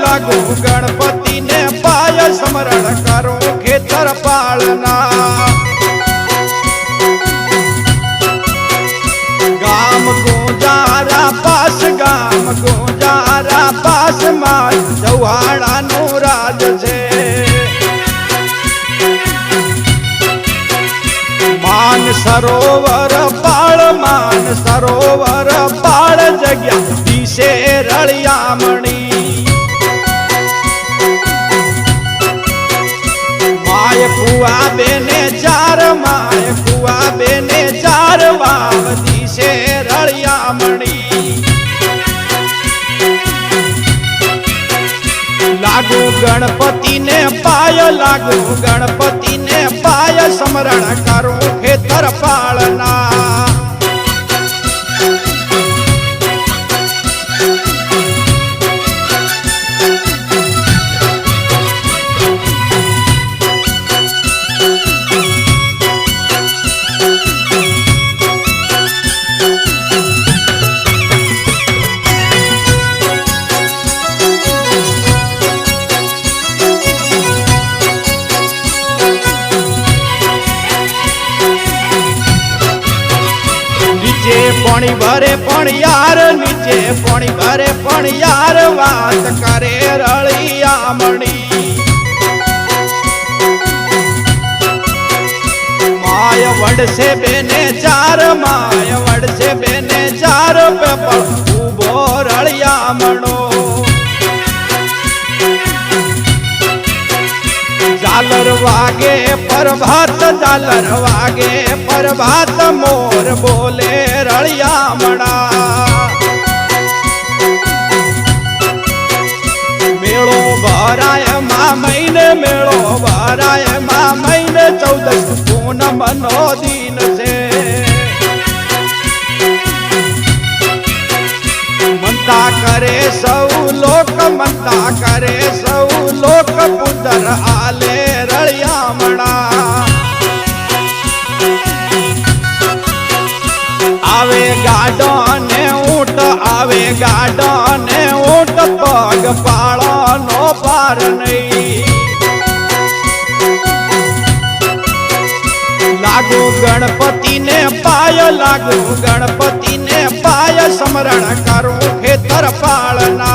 લાગુ ગણપતિ ને પાય સ્મરણ કરો ખેતર પાળના. ગામ ગોજારા પાસ, ગામ ગોજારા પાસમાં ચૌહાણાનું રાજ છે. માન સરોવર પાળ, માન સરોવર પાળ, જગ્યા દિશે રળિયામણી માય કુવા બેને ચાર માય કુવા બેને ચાર વાવતી છે રળિયા મણી. લાગુ ગણપતિને પાય, લાગુ ગણપતિને પાય, સમરણ કરું ખેતર પાળના. પાણી ભરે પણ યાર, નીચે પાણી ભરે પણ યાર, વાત કરે રળિયામણી માય વડશે બેને ચાર, માય વડશે બેને ચાર પેપર ઊભો રળિયામણો ઝાલર વાગે, પ્રભાત ઝાલર વાગે, પ્રભાત મોર બોલે રળિયામણા મેળો ભરાય મા મહિને મેળો ભરાય મા મહિને ચૌદસ પૂનમ નો દિન છે. મનતા કરે સૌ લોક મનતા કરે સૌ લોક, પુત્ર આલે આવે ગાડો ને ઊંટ, આવે ગાડો ને ઊંટ, પગ પાળો નો પાર નહીં. લાગુ ગણપતિ ને પાય, લાગુ ગણપતિ ને પાય, સમરણ કરું ખેતર પાળના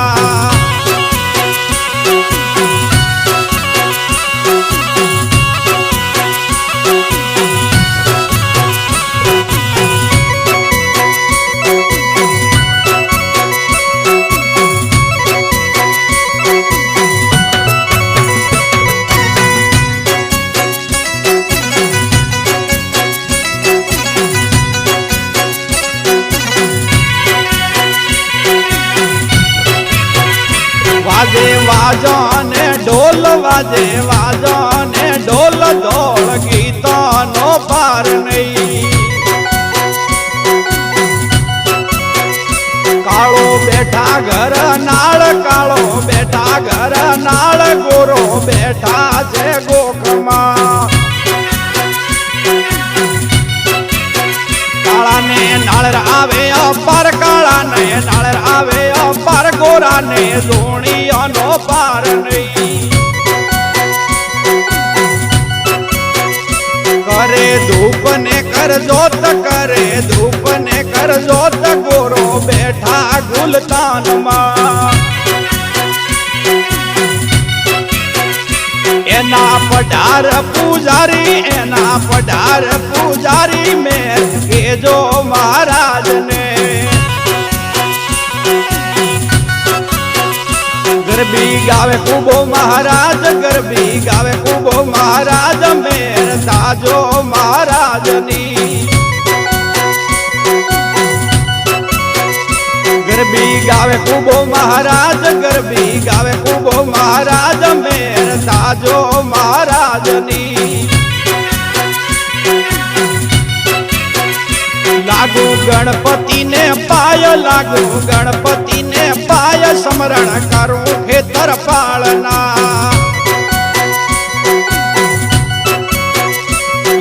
વાજે વાજો ને ઢોલ વાજે વાજો ને ઢોલ ઢોળ ગીતો નો પાર નહીં. કાળો બેઠા ઘર નાળ, કાળો બેઠા ઘર નાળ, ગોરો બેઠા છે ગોખમાં કાળા ને નાળર આવે, અપાર કાળા ને નાળર આવે, અપાર ગોરા ને ધોણીઓનો પાર નહીં. કરે ધૂપ ને કર જોત કરે ધૂપ ને કર જોત ગોરો બેઠા ગુલતાનમાં. એના પઢાર પૂજારી, એના પઢાર પૂજારી મેં કેજો મહારાજને. ગરબી ગાવે કુબો મહારાજ, ગરબી ગાવે કુબો મહારાજ મેર તાજો મહારાજની. ગરબી ગાવે કુબો મહારાજ, ગરબી ગાવે કુબો મહારાજ, મેર સાજો મહારાજની. લાગુ ગણપતિને પાય, લાગુ ગણપતિને પાય, સમરણ કરું ખેતર પાળના.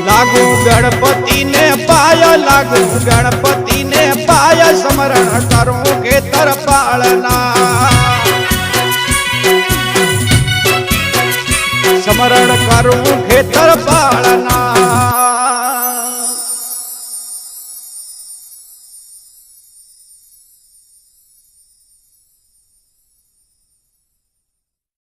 લાગુ ગણપતિને પાય, લાગુ ગણપતિ ને પાય સ્મરણ કરું કે તરપાળના સ્મરણ કરું ખેતર પાળના.